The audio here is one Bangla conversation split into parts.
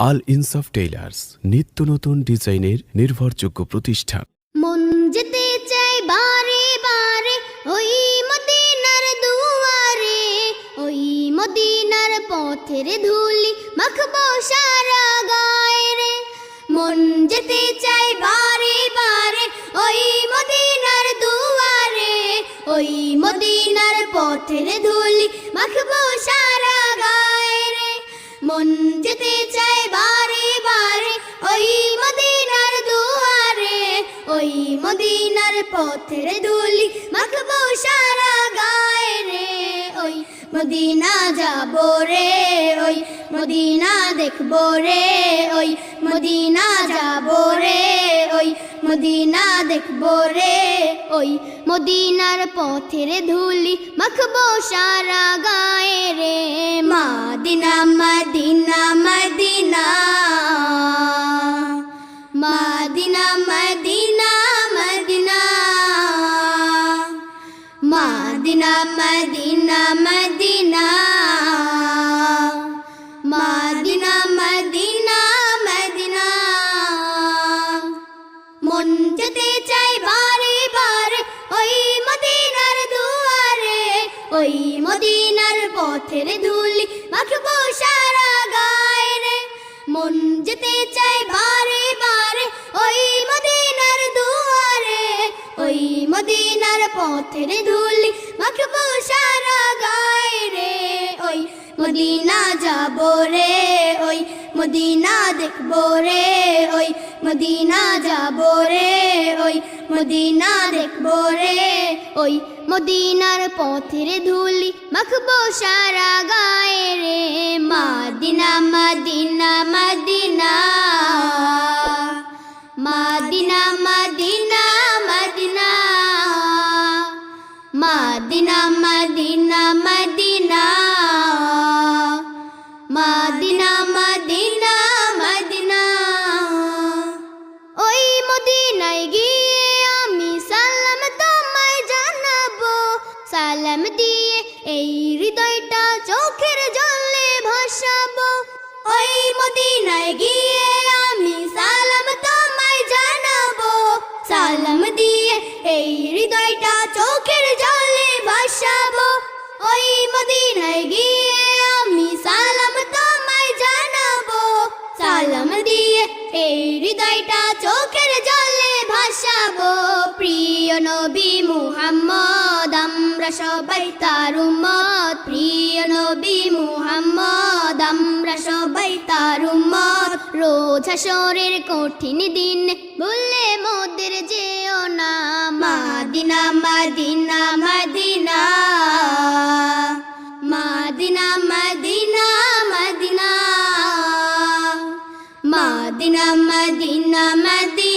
আল ইনসাফ টেইলার্স নিত্য নতুন ডিজাইনের নির্ভরযোগ্য প্রতিষ্ঠান। মন যেতে চাই বারে বারে, ওই মদিনার দুয়ারে, ওই মদিনার পথের ধুলি মাখবো সারা গায়ে রে মন যেতে চাই বারে বারে, ওই মদিনার দুয়ারে, ওই মদিনার পথের ধুলি মাখবো সারা গায়ে রে মন যেতে চাই মদিনার পথের ধুলি, মাখবো সারা গায়ে রে ওই। মদিনা যাব রে ওই, মদিনা দেখব রে ওই। মদিনা যাব রে ওই, মদিনা দেখব রে ওই। মদিনার পথের ধুলি, মাখবো সারা গায়ে রে। Medina Medina Medina, Medina Medina. Medina, Medina Medina. মন যেতে চাই বারে বারে ওই মদিনার দুয়ারে, ওই মদিনার পথের ধুলি মাখবো সারা গায়ে রে মন যেতে চাই বারে বারে ওই মদিনার দুয়ারে, ওই মদিনার পথের ধুলি মদিনা যাব রে, ওই মদিনা দেখব রে, ওই মদিনা যাব রে, ওই মদিনা দেখব রে, ওই মদিনার পথের ধুলি মাখবো সারা গায়ে রে, মাদিনা মাদিনা মাদিনা। মাদিনা মাদিনা মাদিনা। মাদিনা মাদিনা ওই মদিনায় গিয়ে আমি সালাম জানাব। সালাম দিয়ে এই হৃদয়টা চোখের জলে ভাসাবো। ওই মদিনায় গিয়ে আমি সালাম জানাব। সালাম দিয়ে এই হৃদয়টা চোখের হৃদয়টা চোখের জলে ভাসাবো। প্রিয় নবী মুহাম্মদ, আমরা সবাই তার উম্মত। প্রিয় নবী মুহাম্মদ, আমরা সবাই তার উম্মত। রোজ হাসরের কঠিন দিন বললে মোদের যেও না। মাদিনা মাদিনা মাদিনা।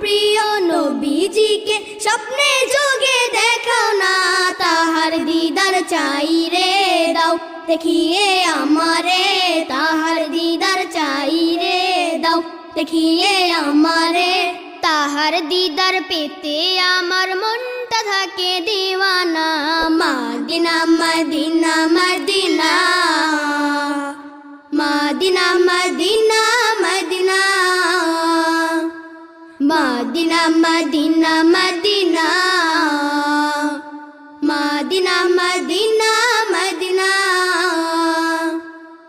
প্রিয় নবীজিকে স্বপ্নে যোগে দেখাও না, তাহার দিদার চাই রে দাও। দেখিয়ে আমারে, তাহার দিদার চাই রে দাও। দেখিয়ে আমারে, তাহার দিদার পেতে আমার মনটা থাকে দিওয়ানা। Medina, Medina Medina, Medina Medina, Medina Medina. Medina, Medina Medina.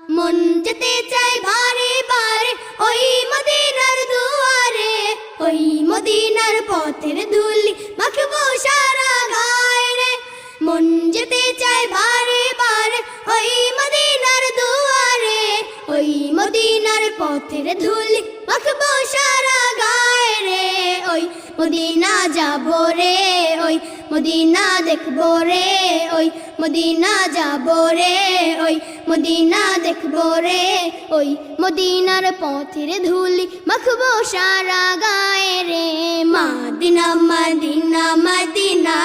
মন যেতে চাই বারে বারে ওই মদিনার দুয়ারে, ওই মদিনার পথের ধুলি মাখবো সারা গায়ে রে। মন যেতে চাই বারে মদিনার পথের ধুলি মাখবো সারা গায়ে রে, ওই মদিনা যাব রে, ওই মদিনা দেখব রে, ওই মদিনা যাব রে, ওই মদিনা দেখব রে, ওই মদিনার পথের ধুলি মাখবো সারা গায়ে রে। Medina, Medina Medina